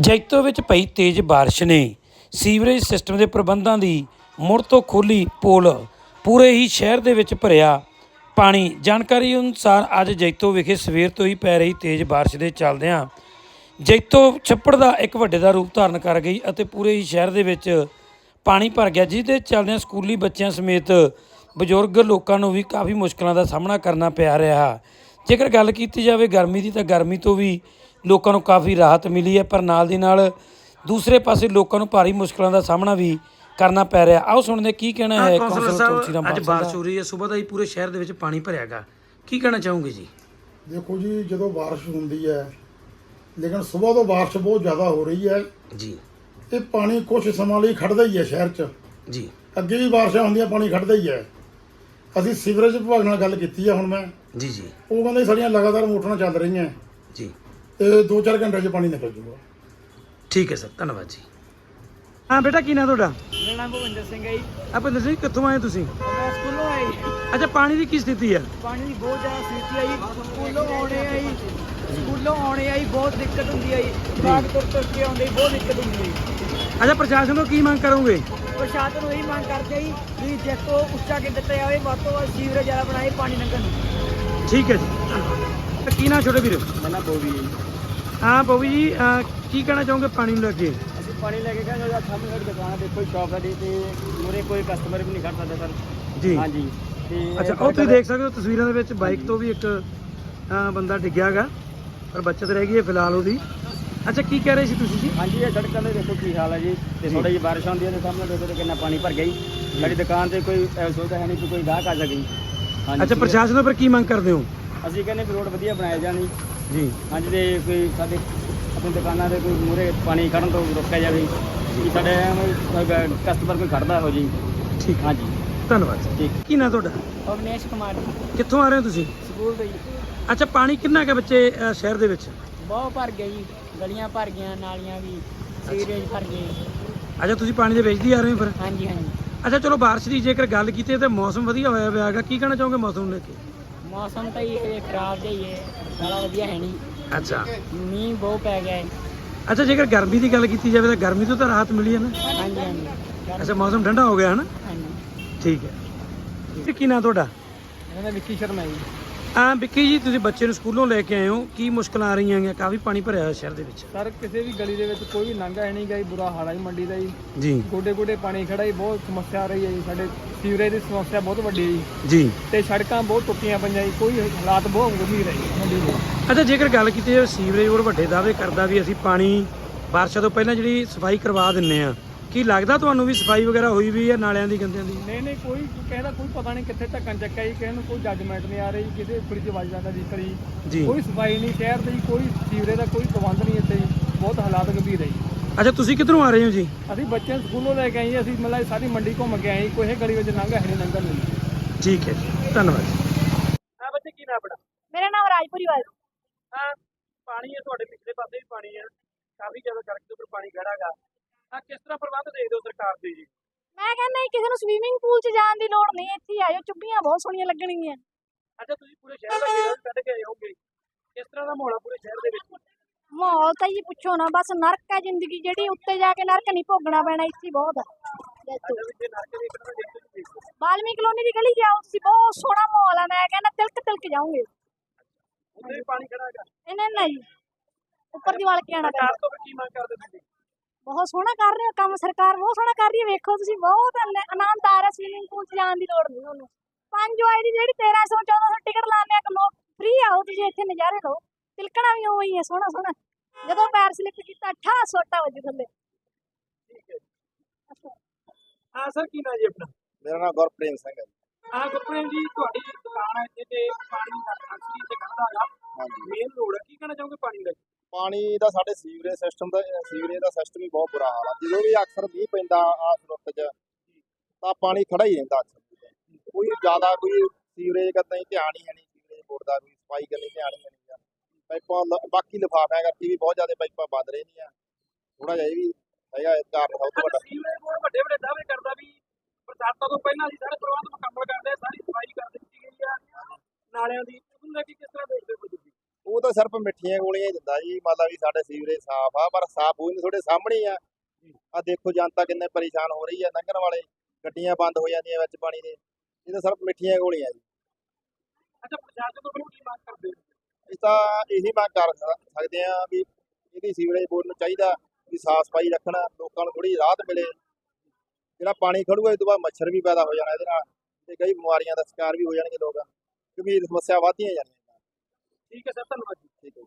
ਜੈਤੋ ਵਿੱਚ ਪਈ ਤੇਜ਼ ਬਾਰਿਸ਼ ਨੇ। ਸੀਵਰੇਜ ਸਿਸਟਮ ਦੇ ਪ੍ਰਬੰਧਾਂ ਦੀ ਮੁੜ ਤੋਂ ਖੋਲੀ ਪੋਲ। ਪੂਰੇ ਹੀ ਸ਼ਹਿਰ ਦੇ ਵਿੱਚ ਭਰਿਆ ਪਾਣੀ। ਜਾਣਕਾਰੀ ਅਨੁਸਾਰ ਅੱਜ ਜੈਤੋ ਵਿਖੇ ਸਵੇਰ ਤੋਂ ਹੀ ਪੈ ਰਹੀ ਤੇਜ਼ ਬਾਰਿਸ਼ ਦੇ ਚੱਲਦਿਆਂ ਜੈਤੋ ਛੱਪੜ ਦਾ ਇੱਕ ਵੱਡੇ ਦਾ ਰੂਪ ਧਾਰਨ ਕਰ ਗਈ ਅਤੇ ਪੂਰੇ ਹੀ ਸ਼ਹਿਰ ਦੇ ਵਿੱਚ ਪਾਣੀ ਭਰ ਗਿਆ ਜਿਸ ਦੇ ਚੱਲਦਿਆਂ ਸਕੂਲੀ ਬੱਚਿਆਂ ਸਮੇਤ ਬਜ਼ੁਰਗ ਲੋਕਾਂ ਨੂੰ ਵੀ ਕਾਫੀ ਮੁਸ਼ਕਲਾਂ ਦਾ ਸਾਹਮਣਾ ਕਰਨਾ ਪਿਆ ਰਿਹਾ। ਜੇਕਰ ਗੱਲ ਕੀਤੀ ਜਾਵੇ ਗਰਮੀ ਦੀ ਤਾਂ ਗਰਮੀ ਤੋਂ ਵੀ ਲੋਕਾਂ ਨੂੰ ਕਾਫੀ ਰਾਹਤ ਮਿਲੀ ਹੈ ਪਰ ਨਾਲ ਦੀ ਨਾਲ ਦੂਸਰੇ ਪਾਸੇ ਲੋਕਾਂ ਨੂੰ ਭਾਰੀ ਮੁਸ਼ਕਲਾਂ ਦਾ ਸਾਹਮਣਾ ਵੀ ਕਰਨਾ ਪੈ ਰਿਹਾ। ਆਓ ਸੁਣਦੇ ਕੀ ਕਹਿਣਾ ਹੈ ਕੌਂਸਲਰ ਸਾਹਿਬ ਅੱਜ ਬਾਰਿਸ਼ ਹੋ ਰਹੀ ਹੈ ਸਵੇਰ ਦਾ ਹੀ ਪੂਰੇ ਸ਼ਹਿਰ ਦੇ ਵਿੱਚ ਪਾਣੀ ਭਰਿਆਗਾ। ਕੀ ਕਹਿਣਾ ਚਾਹੋਗੇ ਜੀ? ਦੇਖੋ ਜੀ ਜਦੋਂ ਬਾਰਿਸ਼ ਹੁੰਦੀ ਹੈ ਲੇਕਿਨ ਸਵੇਰ ਤੋਂ ਬਾਰਿਸ਼ ਬਹੁਤ ਜ਼ਿਆਦਾ ਹੋ ਰਹੀ ਹੈ। ਜੀ। ਇਹ ਪਾਣੀ ਕੁਝ ਸਮਾਂ ਲਈ ਖੜਦਾ ਹੀ ਹੈ ਸ਼ਹਿਰ 'ਚ। ਜੀ। ਅੱਗੇ ਵੀ ਬਾਰਿਸ਼ਾਂ ਹੁੰਦੀਆਂ ਪਾਣੀ ਖੜਦਾ ਹੀ ਹੈ। ਅਸੀਂ ਸੀਵਰੇਜ ਵਿਭਾਗ ਨਾਲ ਗੱਲ ਕੀਤੀ ਹੈ ਹੁਣ ਮੈਂ। ਜੀ ਜੀ। ਉਹ ਕਹਿੰਦੇ ਸਾਡੀਆਂ ਲਗਾਤਾਰ ਮੋਟਰਾਂ ਚੱਲ ਰਹੀਆਂ। ਜੀ। ਤੇ 2-4 ਘੰਟੇ 'ਚ ਪਾਣੀ ਨਿਕਲ ਜੂਗਾ। ਠੀਕ ਹੈ ਸਰ ਧੰਨਵਾਦ ਜੀ। ਹਾਂ ਬੇਟਾ ਕੀ ਨਾਂ ਤੁਹਾਡਾ? ਮੇਰਾ ਨਾਮ ਭੁਪਿੰਦਰ ਸਿੰਘ ਹੈ ਜੀ। ਆਪਾਂ ਦੱਸੋ ਜੀ ਕਿੱਥੋਂ ਆਏ ਤੁਸੀਂ? ਮੈਂ ਸਕੂਲੋਂ ਆਇਆ ਜੀ। ਅੱਛਾ ਪਾਣੀ ਦੀ ਕੀ ਸਥਿਤੀ ਹੈ? ਪਾਣੀ ਦੀ ਬਹੁਤ ਜ਼ਿਆਦਾ ਸਥਿਤੀ ਆਈ ਸਕੂਲੋਂ ਆਉਣੇ ਆਈ ਸਕੂਲੋਂ ਆਉਣੇ ਆਈ ਬਹੁਤ ਦਿੱਕਤ ਹੁੰਦੀ ਆਈ ਬਾਗ ਤੁਰ ਤੁਰ ਕੇ ਆਉਂਦੇ ਹੀ ਬਹੁਤ ਦਿੱਕਤ ਹੁੰਦੀ ਹੈ ਅੱਛਾ ਪ੍ਰਸ਼ਾਸਨ ਤੋਂ ਕੀ ਮੰਗ ਕਰੋਗੇ? ਪ੍ਰਸ਼ਾਸਨ ਨੂੰ ਇਹੀ ਮੰਗ ਕਰਦੇ ਜੀ ਵੀ ਦੇਖੋ ਉੱਚਾ ਕਿ ਦਿੱਤਾ ਜਾਵੇ ਵੱਧ ਤੋਂ ਵੱਧ ਸੀਵਰੇਜ ਜ਼ਿਆਦਾ ਬਣਾਏ ਪਾਣੀ ਲੰਘਣ ਨੂੰ। ਠੀਕ ਹੈ ਜੀ। ਧੰਨਵਾਦ। ਕੀ ਨਾਂ ਛੋਟੇ ਵੀਰ? ਮਨਾ ਬੋਵੀ ਹਾਂ ਬੋਬੀ ਜੀ ਅਹ, ਕੀ ਕਹਿਣਾ ਚਾਹੋਗੇ ਪਾਣੀ ਨੂੰ ਲੈ ਕੇ? ਅਸੀਂ ਪਾਣੀ ਲੈ ਕੇ ਗਏ ਜਦੋਂ ਸਾਹਮਣੇ ਸਾਡੀ ਦੁਕਾਨ ਹੈ ਦੇਖੋ ਸ਼ਾਪ ਸਾਡੀ ਤੇ ਮੂਰੇ ਕੋਈ ਕਸਟਮਰ ਵੀ ਨਹੀਂ ਖੜ ਸਕਦਾ ਸਰ ਜੀ। ਹਾਂਜੀ। ਤੇ ਅੱਛਾ ਉਹ ਤੁਸੀਂ ਦੇਖ ਸਕਦੇ ਹੋ ਤਸਵੀਰਾਂ ਦੇ ਵਿੱਚ ਬਾਈਕ ਤੋਂ ਵੀ ਇੱਕ ਅਹ, ਬੰਦਾ ਡਿੱਗਿਆਗਾ ਪਰ ਬਚਤ ਰਹਿ ਗਈ ਹੈ ਫਿਲਹਾਲ ਉਹਦੀ। ਅੱਛਾ ਕੀ ਕਹਿ ਰਹੇ ਸੀ ਤੁਸੀਂ ਜੀ? ਹਾਂਜੀ ਇਹ ਸੜਕਾਂ ਦੇ ਦੇਖੋ ਕੀ ਹਾਲ ਹੈ ਜੀ ਤੇ ਥੋੜੀ ਜਿਹੀ ਬਾਰਿਸ਼ ਹੁੰਦੀ ਹੈ ਤੇ ਸਾਹਮਣੇ ਦੇਖੋ ਤੇ ਕਿੰਨਾ ਪਾਣੀ ਭਰ ਗਿਆ ਜੀ। ਸਾਡੀ ਦੁਕਾਨ ਤੇ ਕੋਈ ਅਹ, ਸੁਵਿਧਾ ਹੈ ਨਹੀਂ ਕਿ ਕੋਈ ਗਾਹਕ ਆ ਸਕੇ ਹਾਂਜੀ ਅੱਛਾ ਪ੍ਰਸ਼ਾਸਨ ਤੋਂ ਫਿਰ ਕੀ ਮੰਗ ਕਰਦੇ ਹੋ? ਅਸੀਂ ਕਹਿੰਦੇ ਵੀ ਰੋਡ ਵਧੀਆ ਬਣਾਏ ਜਾਣੀ। ਜੀ। ਹਾਂਜੀ ਤੇ ਕੋਈ ਸਾਡੇ ਆਪਣੀ ਦੁਕਾਨਾਂ ਦੇ ਕੋਈ ਮੂਰੇ ਪਾਣੀ ਖੜਨ ਤੋਂ ਰੋਕਿਆ ਜਾਵੇ ਕਿ ਸਾਡੇ ਕਸਟਮਰ ਕੋਈ ਖੜਦਾ ਹੋ ਜੀ। ਠੀਕ। ਹੈ ਹਾਂਜੀ। ਧੰਨਵਾਦ ਜੀ। ਠੀਕ। ਕੀ ਨਾਂ ਤੁਹਾਡਾ? ਅਵਨੇਸ਼ ਕੁਮਾਰ ਕਿੱਥੋਂ ਆ ਰਹੇ ਹੋ ਤੁਸੀਂ? ਸਕੂਲ ਦੇ ਅੱਛਾ ਪਾਣੀ ਕਿੰਨਾ ਕੁ ਬੱਚੇ ਸ਼ਹਿਰ ਦੇ ਵਿੱਚ? ਬਹੁਤ ਭਰ ਗਿਆ ਜੀ। ਗਲੀਆਂ ਭਰ ਗਈਆਂ ਨਾਲੀਆਂ ਵੀ ਸੀਵਰੇਜ ਭਰ ਗਏ। ਅੱਛਾ ਤੁਸੀਂ ਪਾਣੀ ਦੇ ਵਿੱਚ ਦੀ ਆ ਰਹੇ ਹੋ ਫਿਰ? ਹਾਂਜੀ ਹਾਂਜੀ। ਅੱਛਾ ਚਲੋ ਬਾਰਿਸ਼ ਦੀ ਜੇਕਰ ਗੱਲ ਕੀਤੀ ਤੇ ਮੌਸਮ ਵਧੀਆ ਹੋਇਆ ਪਿਆ ਹੈਗਾ ਕੀ ਕਹਿਣਾ ਚਾਹੋਗੇ ਮੌਸਮ ਨੂੰ ਲੈ ਕੇ? ਮੌਸਮ ਤਾਂ ਇਹ ਖਰਾਬ ਜਿਹਾ ਹੀ ਹੈ ਬੜਾ ਵਧੀਆ ਹੈ ਨਹੀਂ। ਅੱਛਾ। ਮੀਂਹ ਬਹੁਤ ਪੈ ਗਿਆ ਹੈ। ਅੱਛਾ ਜੇਕਰ ਗਰਮੀ ਦੀ ਗੱਲ ਕੀਤੀ ਜਾਵੇ ਤਾਂ ਗਰਮੀ ਤੋਂ ਤਾਂ ਰਾਹਤ ਮਿਲੀ ਹੈ ਨਾ? ਹਾਂਜੀ ਹਾਂਜੀ। ਅੱਛਾ ਮੌਸਮ ਠੰਡਾ ਹੋ ਗਿਆ ਹੈ ਨਾ? ਹਾਂਜੀ। ਠੀਕ ਹੈ। ਕੀ ਨਾਂ ਤੁਹਾਡਾ? ਇਹਨਾਂ ਦਾ ਵਿੱਕੀ ਸ਼ਰਮਾ ਜੀ। ਹਾਂ ਵਿੱਕੀ ਜੀ ਤੁਸੀਂ ਬੱਚੇ ਨੂੰ ਸਕੂਲੋਂ ਲੈ ਕੇ ਆਏ ਹੋ। ਕੀ ਮੁਸ਼ਕਲਾਂ ਆ ਰਹੀਆਂ ਹੈਗੀਆਂ? ਕਾਫੀ ਪਾਣੀ ਭਰਿਆ ਹੋਇਆ ਸ਼ਹਿਰ ਦੇ ਵਿੱਚ। ਸਰ ਕਿਸੇ ਵੀ ਗਲੀ ਦੇ ਵਿੱਚ ਕੋਈ ਵੀ ਲੰਘਾ ਹੈ ਨਹੀਂ ਗਈ ਬੁਰਾ ਹਾਲ ਹੈ ਜੀ ਮੰਡੀ ਦਾ ਜੀ। ਜੀ। ਗੋਡੇ ਗੋਡੇ ਪਾਣੀ ਖੜਾ ਹੀ ਬਹੁਤ ਸਮੱਸਿਆ ਆ ਰਹੀ ਹੈ ਜੀ। ਸਾਡੇ ਸੀਵਰੇਜ ਦੀ ਸਮੱਸਿਆ ਬਹੁਤ ਵੱਡੀ ਹੈ ਜੀ। ਜੀ। ਤੇ ਸੜਕਾਂ ਬਹੁਤ ਟੁੱਟੀਆਂ ਪਈਆਂ ਜੀ ਕੋਈ ਹਾਲਾਤ ਬਹੁਤ ਗੰਭੀਰ ਹੈ ਜੀ ਮੰਡੀ ਦੇ ਅੱਛਾ ਜੇਕਰ ਗੱਲ ਕੀਤੀ ਜਾਵੇ ਸੀਵਰੇਜ ਬੋਰਡ ਵੱਡੇ ਦਾਅਵੇ ਕਰਦਾ ਵੀ ਅਸੀਂ ਪਾਣੀ ਬਾਰਿਸ਼ਾਂ ਤੋਂ ਪਹਿਲਾਂ ਜਿਹੜੀ ਸਫ਼ਾਈ ਕਰਵਾ ਦਿੰਨੇ ਆ ਕੀ ਲੱਗਦਾ ਤੁਹਾਨੂੰ ਵੀ ਸਫ਼ਾਈ ਵਗੈਰਾ ਹੋਈ ਵੀ ਹੈ ਨਾਲਿਆਂ ਦੀ ਗੰਦਿਆਂ ਦੀ? ਨਹੀਂ ਨਹੀਂ ਕੋਈ ਕਿਸੇ ਦਾ ਕੋਈ ਪਤਾ ਨਹੀਂ ਕਿੱਥੇ ਢੱਕਣ ਚੱਕਿਆ ਜੀ ਕਿਸੇ ਨੂੰ ਕੋਈ ਜੱਜਮੈਂਟ ਨਹੀਂ ਆ ਰਹੀ ਕਿਸੇ ਫਰਿੱਜ ਵੱਜ ਜਾਂਦਾ ਜੀ ਕਰੀ ਜੀ। ਕੋਈ ਸਫ਼ਾਈ ਨਹੀਂ ਸ਼ਹਿਰ ਦੇ ਕੋਈ ਸੀਵਰੇਜ ਦਾ ਕੋਈ ਪ੍ਰਬੰਧ ਨਹੀਂ ਇੱਥੇ ਜੀ ਬਹੁਤ ਹਾਲਾਤ ਗੰਭੀਰ ਹੈ ਜੀ। ਅੱਛਾ ਤੁਸੀਂ ਕਿੱਧਰੋਂ ਆ ਰਹੇ ਹੋ ਜੀ? ਅਸੀਂ ਬੱਚਿਆਂ ਨੂੰ ਸਕੂਲੋਂ ਲੈ ਕੇ ਆਏ ਜੀ ਅਸੀਂ ਮਤਲਬ ਸਾਰੀ ਮੰਡੀ ਘੁੰਮ ਕੇ ਆਏ ਜੀ, ਕੋਈ ਇਹ ਗਲੀ ਵਿੱਚ ਲੰਘਾ ਹੈ ਨਹੀਂ ਲੰਘਣ ਨੂੰ। ਠੀਕ ਹੈ ਜੀ ਧੰਨਵਾਦ ਜੀ। ਹਾਂ ਬੱਚੇ ਕੀ ਨਾਮ ਬੜਾ ਮੇਰਾ ਨਾਮ ਰਾਜਪੁਰੀ ਵਾਲ। ਹਾਂ ਪਾਣੀ ਹੈ ਤੁਹਾਡੇ ਪਿਛਲੇ ਪਾਸੇ ਵੀ ਪਾਣੀ ਹੈ ਕਾਫੀ ਜ਼ਿਆਦਾ ਦੇ ਉੱਪਰ ਪਾਣੀ ਖੜਾਗਾ ਆ ਕਿਸ ਤਰ੍ਹਾਂ ਪ੍ਰਬੰਧ ਦੇਖਦੇ ਹੋ ਸਰਕਾਰ ਦੇ ਜੀ? ਮੈਂ ਕਹਿੰਦਾ ਕਿਸੇ ਨੂੰ ਸਵੀਮਿੰਗ ਪੂਲ 'ਚ ਜਾਣ ਦੀ ਲੋੜ ਨਹੀਂ ਇੱਥੇ ਆਇਓ ਚੁੱਭੀਆਂ ਬਹੁਤ ਸੋਹਣੀਆਂ ਲੱਗਣਗੀਆਂ। ਅੱਛਾ ਤੁਸੀਂ ਪੂਰੇ ਸ਼ਹਿਰ ਦਾ ਗੇੜਾ ਕੱਢ ਕੇ ਆਏ ਹੋਗੇ। ਕਿਸ ਤਰ੍ਹਾਂ ਦਾ ਮਾਹੌਲ ਆ ਪੂਰੇ ਸ਼ਹਿਰ ਦੇ ਵਿੱਚ? ਮਾਹੌਲ ਤਾਂ ਜੀ ਪੁੱਛੋ ਨਾ ਬਸ ਨਰਕ ਹੈ ਜ਼ਿੰਦਗੀ ਜਿਹੜੀ ਉੱਤੇ ਜਾ ਕੇ ਨਰਕ ਨਹੀਂ ਭੋਗਣਾ ਪੈਣਾ ਇੱਥੇ ਬਹੁਤ ਹੈ ਬਾਲਮੀ ਕਲੋਨੀ ਦੀ ਗਲੀ ਜਾਓ ਤੁਸੀਂ ਬਹੁਤ ਸੋਹਣਾ ਮਾਹੌਲ ਹੈ ਮੈਂ ਕਹਿੰਦਾ ਤਿਲਕ ਤਿਲਕ ਜਾਓਗੇ। ਉੱਥੇ ਪਾਣੀ ਖੜਾਗਾ ਇਹਨਾਂ ਨਾ ਜੀ ਉੱਪਰ ਦੀ ਵਾਲ ਕੇ ਆਣਾ ਪੈਂਦਾ ਸਰਕਾਰ ਤੋਂ ਕੀ ਮੰਗ ਕਰਦੇ ਤੁਸੀਂ? ਬਹੁਤ ਸੋਹਣਾ ਕਰ ਰਹੇ ਹੋ ਕੰਮ ਸਰਕਾਰ ਬਹੁਤ ਸੋਹਣਾ ਕਰ ਰਹੀ ਹੈ। ਵੇਖੋ ਤੁਸੀਂ ਬਹੁਤ ਆਨ- ਆਨੰਦ ਆ ਰਿਹਾ ਸਵੀਮਿੰਗ ਪੂਲ 'ਚ ਜਾਣ ਦੀ ਲੋੜ ਨਹੀਂ ਉਹਨੂੰ। ਪੰਜ ਆਈ ਦੀ ਜਿਹੜੀ 1300 1400 ਟਿਕਟ ਲਾਉਂਦੇ ਆ ਕਿ ਲੋਕ ਫ੍ਰੀ ਆਓ ਤੁਸੀਂ ਇੱਥੇ ਨਜ਼ਾਰੇ ਲਓ। ਤਿਲਕਣਾ ਵੀ ਉਵੇਂ ਹੀ ਹੈ ਸੋਹਣਾ ਸੋਹਣਾ। ਜਦੋਂ ਪੈਰ ਸਲਿੱਪ ਕੀਤਾ ਠਾ ਸੋਟਾ ਵੱਜ ਥੱਲੇ। ਹੈ ਸਰ ਕੀ ਨਾਮ ਜੀ ਆਪਣਾ? ਮੇਰਾ ਨਾਮ ਗੁਰਪ੍ਰੇਮ ਸਿੰਘ ਹੈ। ਹਾਂ ਗੁਰਪ੍ਰੀਤ ਜੀ ਤੁਹਾਡੀ ਦੁਕਾਨ ਹੈ ਇੱਥੇ ਤੇ ਪਾਣੀ ਦਾ ਅਕਸਰੀ ਤੇ ਖੜਦਾਗਾ ਹਾਂਜੀ। ਮੇਨ ਰੋਡ ਹੈ ਕੀ ਕਹਿਣਾ ਚਾਹੋਗੇ ਪਾਣੀ ਦਾ? ਪਾਣੀ ਦਾ ਸਾਡੇ ਸੀਵਰੇਜ ਸਿਸਟਮ ਦਾ ਸੀਵਰੇਜ ਦਾ ਸਿਸਟਮ ਹੀ ਬਹੁਤ ਬੁਰਾ ਹਾਲ ਆ। ਜਦੋਂ ਵੀ ਅਕਸਰ ਮੀਂਹ ਪੈਂਦਾ ਆਸ ਰੁੱਤ 'ਚ, ਤਾਂ ਪਾਣੀ ਖੜਾ ਹੀ ਰਹਿੰਦਾ ਅਕਸਰ। ਕੋਈ ਜ਼ਿਆਦਾ ਕੋਈ ਸੀਵਰੇਜ ਕਰਦਾ ਹੀ ਧਿਆਨ ਹੀ ਹੈ ਨਹੀਂ, ਸੀਵਰੇਜ ਬੋਰਡ ਦਾ ਕੋਈ ਸਫ਼ਾਈ ਕਰਨੀ ਧਿਆਨ ਹੀ ਹੈ ਨਹੀਂ। ਗਾ। ਪਾਈਪਾਂ ਬਾਕੀ ਲਿਫਾਫਿਆਂ ਕਰਕੇ ਵੀ ਬਹੁਤ ਜ਼ਿਆਦਾ ਪਾਈਪਾਂ ਵੱਧ ਰਹੀਆਂ। ਥੋੜਾ ਜਿਹਾ ਇਹ ਵੀ ਹੈਗਾ ਕਾਰਨ ਸਭ ਤੋਂ ਵੱਡਾ। ਸਿਰਫ ਮਿੱਠੀਆਂ ਗੋਲੀਆਂ ਹੀ ਦਿੰਦਾ ਜੀ। ਮਤਲਬ ਵੀ ਸਾਡੇ ਸੀਵਰੇਜ ਸਾਫ਼ ਆ ਪਰ ਸਾਫ਼ ਹੋਈ ਨਹੀਂ ਤੁਹਾਡੇ ਸਾਹਮਣੇ ਆ। ਆ ਦੇਖੋ ਜਨਤਾ ਕਿੰਨੇ ਪਰੇਸ਼ਾਨ ਹੋ ਰਹੀ ਆ। ਲੰਘਣ ਵਾਲੇ ਗੱਡੀਆਂ ਬੰਦ ਹੋ ਜਾਂਦੀਆਂ ਵਿੱਚ ਪਾਣੀ ਦੇ। ਇਹ ਤਾਂ ਸਿਰਫ ਮਿੱਠੀਆਂ ਗੋਲੀਆਂ ਜੀ। ਅੱਛਾ ਪ੍ਰਸ਼ਾਸਨ ਤੋਂ ਕੀ ਮੰਗ ਕਰਦੇ ਹੋ? ਇਸ ਤਾਂ ਇਹੀ ਮੰਗ ਕਰ ਸਕ- ਸਕਦੇ ਆ ਵੀ ਇਹਦੀ ਸੀਵਰੇਜ ਬੋਰਡ ਨੂੰ ਚਾਹੀਦਾ ਵੀ ਸਾਫ਼ ਸਫ਼ਾਈ ਰੱਖਣ ਲੋਕਾਂ ਨੂੰ ਥੋੜੀ ਰਾਹਤ ਮਿਲੇ। ਜਿਹੜਾ ਪਾਣੀ ਖੜੂਗਾ ਇਸ ਤੋਂ ਬਾਅਦ ਮੱਛਰ ਵੀ ਪੈਦਾ ਹੋ ਜਾਣਾ ਇਹਦੇ ਨਾਲ। ਤੇ ਕਈ ਬਿਮਾਰੀਆਂ ਦਾ ਸ਼ਿਕਾਰ ਵੀ ਹੋ ਜਾਣਗੇ ਲੋਕ। ਕਿਉਂਕਿ ਇਹ ਸਮੱਸਿਆ ਵਧਦੀਆਂ ਜਾਂਦੀਆਂ ਠੀਕ ਹੈ ਸਰ ਧੰਨਵਾਦ ਜੀ। ਠੀਕ ਹੈ